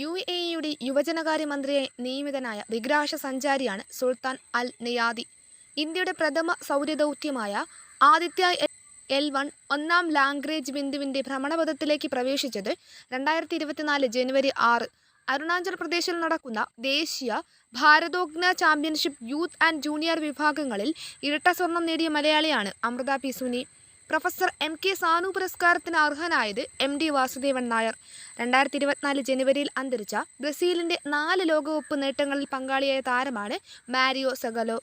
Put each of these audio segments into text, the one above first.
U A ഇയുടെ യുവജനകാര്യ മന്ത്രിയായി നിയമിതനായ വിഗ്രാഹ സഞ്ചാരിയാണ് സുൽത്താൻ അൽ Neyadi. ഇന്ത്യയുടെ പ്രഥമ സൗരദൗത്യമായ ആദിത്യ എൽ വൺ ഒന്നാം ലാംഗ്വേജ് ബിന്ദുവിന്റെ ഭ്രമണപഥത്തിലേക്ക് പ്രവേശിച്ചത് രണ്ടായിരത്തി ഇരുപത്തിനാല് ജനുവരി ആറ്. അരുണാചൽ പ്രദേശിൽ നടക്കുന്ന ദേശീയ ഭാരതോഗ്ന ചാമ്പ്യൻഷിപ്പ് യൂത്ത് ആൻഡ് ജൂനിയർ വിഭാഗങ്ങളിൽ ഇരട്ട സ്വർണം നേടിയ മലയാളിയാണ് Amrita P Suni. Professor M K Sanu പുരസ്കാരത്തിന് അർഹനായത് എം ഡി വാസുദേവൻ നായർ. രണ്ടായിരത്തി ഇരുപത്തിനാല് ജനുവരിയിൽ അന്തരിച്ച ബ്രസീലിന്റെ നാല് ലോകകപ്പ് നേട്ടങ്ങളിൽ പങ്കാളിയായ താരമാണ് മാരിയോ സഗലോ.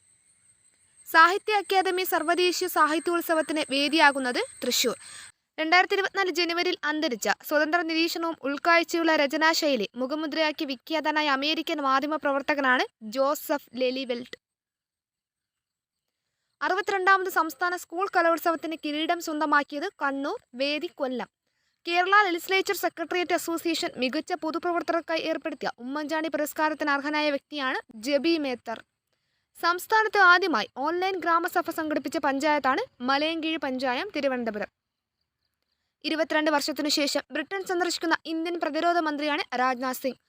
സാഹിത്യ അക്കാദമി സർവദേശീയ സാഹിത്യോത്സവത്തിന് വേദിയാകുന്നത് തൃശൂർ. രണ്ടായിരത്തി ഇരുപത്തിനാല് ജനുവരിയിൽ അന്തരിച്ച സ്വതന്ത്ര നിരീക്ഷണവും ഉൾക്കാഴ്ചയുള്ള രചനാശൈലി മുഖമുദ്രയാക്കി വിഖ്യാതനായ അമേരിക്കൻ മാധ്യമ പ്രവർത്തകനാണ് ജോസഫ് ലെലിവെൽട്ട്. അറുപത്തിരണ്ടാമത് സംസ്ഥാന സ്കൂൾ കലോത്സവത്തിന് കിരീടം സ്വന്തമാക്കിയത് കണ്ണൂർ വേദി Kollam. Kerala legislature secretariat association മികച്ച പൊതുപ്രവർത്തകർക്കായി ഏർപ്പെടുത്തിയ ഉമ്മൻചാണ്ടി പുരസ്കാരത്തിന് അർഹനായ വ്യക്തിയാണ് ജബി മേത്തർ. സംസ്ഥാനത്ത് ആദ്യമായി ഓൺലൈൻ ഗ്രാമസഭ സംഘടിപ്പിച്ച പഞ്ചായത്താണ് മലയൻകീഴ് പഞ്ചായം തിരുവനന്തപുരം. ഇരുപത്തിരണ്ട് വർഷത്തിനു ശേഷം ബ്രിട്ടൻ സന്ദർശിക്കുന്ന ഇന്ത്യൻ പ്രതിരോധ മന്ത്രിയാണ് രാജ്നാഥ് സിംഗ്.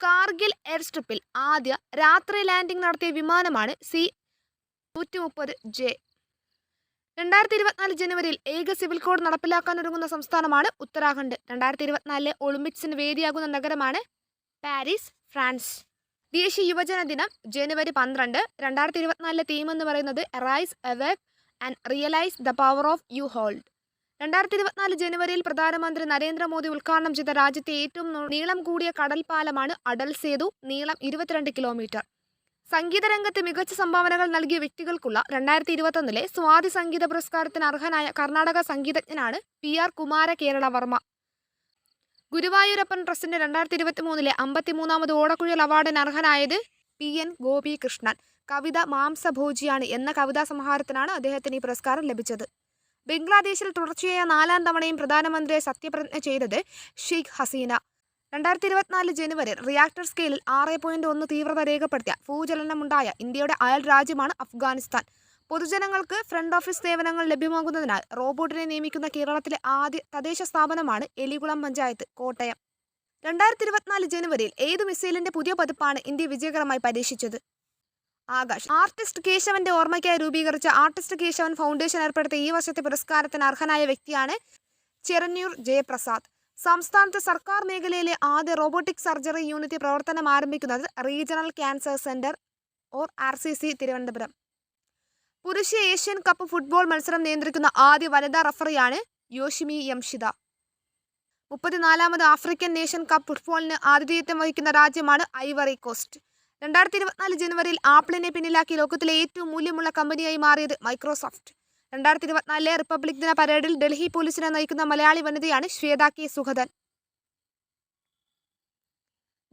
കാർഗിൽ എയർ സ്ട്രിപ്പിൽ ആദ്യ രാത്രി ലാൻഡിംഗ് നടത്തിയ വിമാനമാണ് സി നൂറ്റി മുപ്പത് ജെ. രണ്ടായിരത്തി ഇരുപത്തിനാല് ജനുവരിയിൽ ഏക സിവിൽ കോഡ് നടപ്പിലാക്കാനൊരുങ്ങുന്ന സംസ്ഥാനമാണ് ഉത്തരാഖണ്ഡ്. രണ്ടായിരത്തി ഇരുപത്തിനാലിലെ ഒളിമ്പിക്സിന് വേദിയാകുന്ന നഗരമാണ് പാരീസ് ഫ്രാൻസ്. ദേശീയ യുവജന ദിനം ജനുവരി പന്ത്രണ്ട്. രണ്ടായിരത്തി ഇരുപത്തിനാലിലെ തീം എന്ന് പറയുന്നത് rise awake and realise the power of you hold രണ്ടായിരത്തി ഇരുപത്തിനാല് ജനുവരിയിൽ പ്രധാനമന്ത്രി നരേന്ദ്രമോദി ഉദ്ഘാടനം ചെയ്ത രാജ്യത്തെ ഏറ്റവും നീളം കൂടിയ കടൽ പാലമാണ് അടൽ സേതു നീളം ഇരുപത്തിരണ്ട് കിലോമീറ്റർ സംഗീത രംഗത്ത് മികച്ച സംഭാവനകൾ നൽകിയ വ്യക്തികൾക്കുള്ള രണ്ടായിരത്തി ഇരുപത്തൊന്നിലെ സ്വാതി സംഗീത പുരസ്കാരത്തിന് അർഹനായ കർണാടക സംഗീതജ്ഞനാണ് പി ആർ കുമാര കേരള വർമ്മ. ഗുരുവായൂരപ്പൻ ട്രസ്റ്റിന്റെ രണ്ടായിരത്തി ഇരുപത്തി മൂന്നിലെ അമ്പത്തിമൂന്നാമത് ഓടക്കുഴൽ അവാർഡിന് അർഹനായത് പി എൻ ഗോപികൃഷ്ണൻ. കവിത മാംസഭോജിയാണ് എന്ന കവിതാ സമാഹാരത്തിനാണ് അദ്ദേഹത്തിന് ഈ പുരസ്കാരം ലഭിച്ചത്. ബംഗ്ലാദേശിൽ തുടർച്ചയായ നാലാം തവണയും പ്രധാനമന്ത്രിയെ സത്യപ്രതിജ്ഞ ചെയ്തത് ഷെയ്ഖ് ഹസീന. രണ്ടായിരത്തി ഇരുപത്തിനാല് ജനുവരി റിയാക്ടർ സ്കെയിലിൽ ആറ് പോയിന്റ് ഒന്ന് തീവ്രത രേഖപ്പെടുത്തിയ ഭൂചലനമുണ്ടായ ഇന്ത്യയുടെ അയൽ രാജ്യമാണ് അഫ്ഗാനിസ്ഥാൻ. പൊതുജനങ്ങൾക്ക് ഫ്രണ്ട് ഓഫീസ് സേവനങ്ങൾ ലഭ്യമാകുന്നതിനാൽ റോബോട്ടിനെ നിയമിക്കുന്ന കേരളത്തിലെ ആദ്യ തദ്ദേശ സ്ഥാപനമാണ് എലികുളം പഞ്ചായത്ത് കോട്ടയം. രണ്ടായിരത്തി ഇരുപത്തിനാല് ജനുവരിയിൽ ഏത് മിസൈലിന്റെ പുതിയ പതിപ്പാണ് ഇന്ത്യ വിജയകരമായി പരീക്ഷിച്ചത്? ആകാശ് ആർട്ടിസ്റ്റ് കേശവന്റെ ഓർമ്മയ്ക്കായി രൂപീകരിച്ച ആർട്ടിസ്റ്റ് കേശവൻ ഫൗണ്ടേഷൻ ഏർപ്പെടുത്തിയ ഈ വർഷത്തെ പുരസ്കാരത്തിന് അർഹനായ വ്യക്തിയാണ് ചെറന്നൂർ ജയപ്രസാദ്. സംസ്ഥാനത്ത് സർക്കാർ മേഖലയിലെ ആദ്യ റോബോട്ടിക് സർജറി യൂണിറ്റ് പ്രവർത്തനം ആരംഭിക്കുന്നത് regional cancer centre or R C C Thiruvananthapuram. പുരുഷ ഏഷ്യൻ കപ്പ് ഫുട്ബോൾ മത്സരം നിയന്ത്രിക്കുന്ന ആദ്യ വനിതാ റഫറിയാണ് യോഷിമി യംഷിത. മുപ്പത്തിനാലാമത് ആഫ്രിക്കൻ നേഷൻ കപ്പ് ഫുട്ബോളിന് ആതിഥേയത്വം വഹിക്കുന്ന രാജ്യമാണ് ഐവറി കോസ്റ്റ് രണ്ടായിരത്തി ഇരുപത്തിനാല് ജനുവരിയിൽ ആപ്പിളിനെ പിന്നിലാക്കി ലോകത്തിലെ ഏറ്റവും മൂല്യമുള്ള കമ്പനിയായി മാറിയത് മൈക്രോസോഫ്റ്റ് രണ്ടായിരത്തി ഇരുപത്തിനാലിലെ റിപ്പബ്ലിക് ദിന പരേഡിൽ ഡൽഹി പോലീസിനെ നയിക്കുന്ന മലയാളി വനിതയാണ് ശ്വേത കെ സുഗതൻ.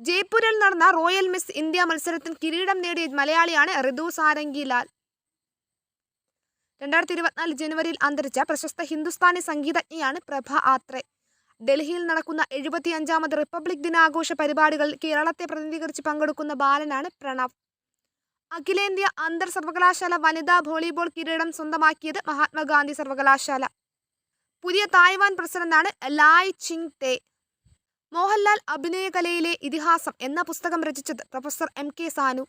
ജയ്പൂരിൽ നടന്ന റോയൽ മിസ് ഇന്ത്യ മത്സരത്തിൽ കിരീടം നേടിയ മലയാളിയാണ് ഋതു സാരംഗിലാൽ. രണ്ടായിരത്തി ഇരുപത്തിനാല് ജനുവരിയിൽ അന്തരിച്ച പ്രശസ്ത ഹിന്ദുസ്ഥാനി സംഗീതജ്ഞയാണ് പ്രഭ ആത്രെ. ഡൽഹിയിൽ നടക്കുന്ന എഴുപത്തിയഞ്ചാമത് റിപ്പബ്ലിക് ദിനാഘോഷ പരിപാടികളിൽ കേരളത്തെ പ്രതിനിധീകരിച്ച് പങ്കെടുക്കുന്ന ബാലനാണ് പ്രണവ്. അഖിലേന്ത്യാ അന്തർ സർവകലാശാല വനിതാ വോളിബോൾ കിരീടം സ്വന്തമാക്കിയത് മഹാത്മാഗാന്ധി സർവകലാശാല. പുതിയ തായ്വാൻ പ്രസിഡന്റാണ് ലായ് ചിങ് തേ. മോഹൻലാൽ അഭിനയകലയിലെ ഇതിഹാസം എന്ന പുസ്തകം രചിച്ചത് പ്രൊഫസർ എം കെ സാനു.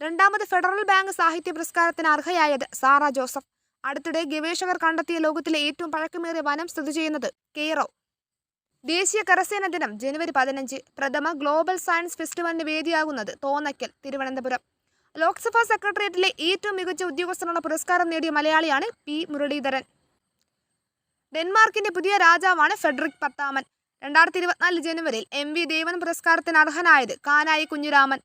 രണ്ടാമത് ഫെഡറൽ ബാങ്ക് സാഹിത്യ പുരസ്കാരത്തിന് അർഹയായത് സാറ ജോസഫ്. അടുത്തിടെ ഗവേഷകർ കണ്ടെത്തിയ ലോകത്തിലെ ഏറ്റവും പഴക്കമേറിയ വനം സ്ഥിതി ചെയ്യുന്നത് കെയ്റോ ദേശീയ കരസേന ദിനം ജനുവരി പതിനഞ്ച്. പ്രഥമ ഗ്ലോബൽ സയൻസ് ഫെസ്റ്റിവലിന് വേദിയാകുന്നത് തോന്നയ്ക്കൽ തിരുവനന്തപുരം. ലോക്സഭാ സെക്രട്ടേറിയറ്റിലെ ഏറ്റവും മികച്ച ഉദ്യോഗസ്ഥനുള്ള പുരസ്കാരം നേടിയ മലയാളിയാണ് പി. മുരളീധരൻ. ഡെൻമാർക്കിന്റെ പുതിയ രാജാവാണ് ഫെഡറിക് പത്താമൻ. രണ്ടായിരത്തി ഇരുപത്തിനാല് ജനുവരിയിൽ എം. വി. ദേവൻ പുരസ്കാരത്തിന് അർഹനായത് കാനായി കുഞ്ഞുരാമൻ.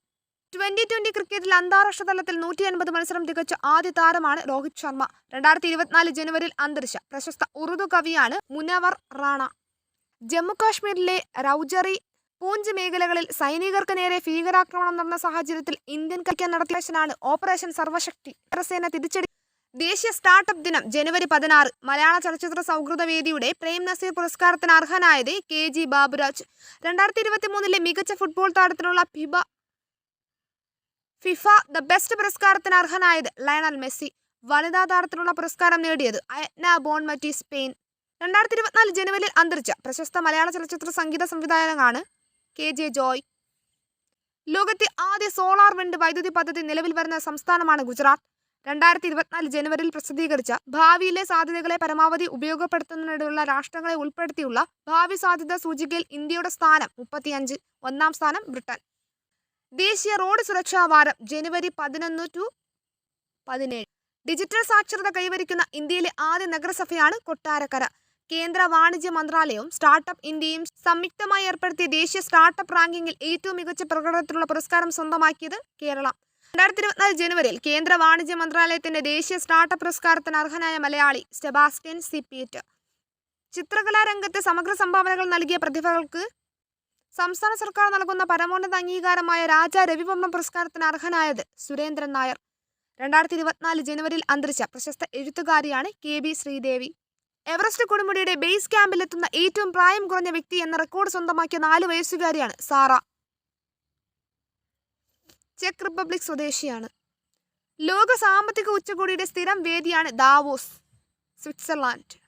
ട്വന്റി ട്വന്റി ക്രിക്കറ്റിൽ അന്താരാഷ്ട്ര തലത്തിൽ നൂറ്റി അൻപത് മത്സരം തികച്ച ആദ്യ താരമാണ് രോഹിത് ശർമ്മ. രണ്ടായിരത്തി ഇരുപത്തിനാല് ജനുവരിയിൽ അന്തരിച്ച പ്രശസ്ത ഉറുദു കവിയാണ് മുനവർ റാണ. ജമ്മു കാശ്മീരിലെ റൌജറി പൂഞ്ച് മേഖലകളിൽ സൈനികർക്ക് നേരെ ഭീകരാക്രമണം നടന്ന സാഹചര്യത്തിൽ ഇന്ത്യൻ കൈക്കാൻ നടത്തിയ ഓപ്പറേഷൻ സർവശക്തി. കരസേന തിരിച്ചടി. ദേശീയ സ്റ്റാർട്ടപ്പ് ദിനം ജനുവരി പതിനാറ്. മലയാള ചലച്ചിത്ര സൗഹൃദ വേദിയുടെ പ്രേം നസീർ പുരസ്കാരത്തിന് അർഹനായത് കെ ജി ബാബുരാജ്. രണ്ടായിരത്തി ഇരുപത്തി മൂന്നിലെ മികച്ച ഫുട്ബോൾ താരത്തിനുള്ള ഫിബ ഫിഫ ദ ബെസ്റ്റ് പുരസ്കാരത്തിന് അർഹനായത് ലയണൽ മെസ്സി. വനിതാ താരത്തിനുള്ള പുരസ്കാരം നേടിയത് അയറ്റ്ന ബോൺമറ്റി സ്പെയിൻ. രണ്ടായിരത്തി ഇരുപത്തിനാല് ജനുവരിയിൽ അന്തരിച്ച പ്രശസ്ത മലയാള ചലച്ചിത്ര സംഗീത സംവിധായകനാണ് കെ ജെ ജോയ്. ലോകത്തെ ആദ്യ സോളാർ വിൻഡ് വൈദ്യുതി പദ്ധതി നിലവിൽ വരുന്ന സംസ്ഥാനമാണ് ഗുജറാത്ത്. രണ്ടായിരത്തി ഇരുപത്തിനാല് ജനുവരിയിൽ പ്രസിദ്ധീകരിച്ച ഭാവിയിലെ സാധ്യതകളെ പരമാവധി ഉപയോഗപ്പെടുത്തുന്നതിനുള്ള രാഷ്ട്രങ്ങളെ ഉൾപ്പെടുത്തിയുള്ള ഭാവി സാധ്യത സൂചികയിൽ ഇന്ത്യയുടെ സ്ഥാനം മുപ്പത്തിയഞ്ച് ഒന്നാം സ്ഥാനം ബ്രിട്ടൻ. ദേശീയ റോഡ് സുരക്ഷാ വാരം ജനുവരി പതിനൊന്ന് ടു പതിനേഴ്. ഡിജിറ്റൽ സാക്ഷരത കൈവരിക്കുന്ന ഇന്ത്യയിലെ ആദ്യ നഗരസഭയാണ് കൊട്ടാരക്കര. കേന്ദ്ര വാണിജ്യ മന്ത്രാലയവും സ്റ്റാർട്ടപ്പ് ഇന്ത്യയും സംയുക്തമായി ഏർപ്പെടുത്തിയ ദേശീയ സ്റ്റാർട്ടപ്പ് റാങ്കിങ്ങിൽ ഏറ്റവും മികച്ച പ്രകടനത്തിനുള്ള പുരസ്കാരം സ്വന്തമാക്കിയത് കേരളം. രണ്ടായിരത്തി ഇരുപത്തിനാല് ജനുവരിയിൽ കേന്ദ്ര വാണിജ്യ മന്ത്രാലയത്തിന്റെ ദേശീയ സ്റ്റാർട്ടപ്പ് പുരസ്കാരത്തിന് അർഹനായ മലയാളി സെബാസ്റ്റ്യൻ സിപ്പീറ്റ് ചിത്രകലാരംഗത്തെ സമഗ്ര സംഭാവനകൾ നൽകിയ പ്രതിഭകൾക്ക് സംസ്ഥാന സർക്കാർ നൽകുന്ന പരമോന്നത അംഗീകാരമായ രാജ രവിവർമ്മ പുരസ്കാരത്തിന് അർഹനായത് സുരേന്ദ്രൻ നായർ. രണ്ടായിരത്തി ഇരുപത്തിനാല് ജനുവരിയിൽ അന്തരിച്ച പ്രശസ്ത എഴുത്തുകാരിയാണ് കെ. ബി. ശ്രീദേവി. എവറസ്റ്റ് കൊടുമുടിയുടെ ബേസ് ക്യാമ്പിലെത്തുന്ന ഏറ്റവും പ്രായം കുറഞ്ഞ വ്യക്തി എന്ന റെക്കോർഡ് സ്വന്തമാക്കിയ നാല് വയസ്സുകാരിയാണ് സാറ. ചെക്ക് റിപ്പബ്ലിക് സ്വദേശിയാണ്. ലോക സാമ്പത്തിക ഉച്ചകോടിയുടെ സ്ഥിരം വേദിയാണ് ദാവോസ് സ്വിറ്റ്സർലാൻഡ്.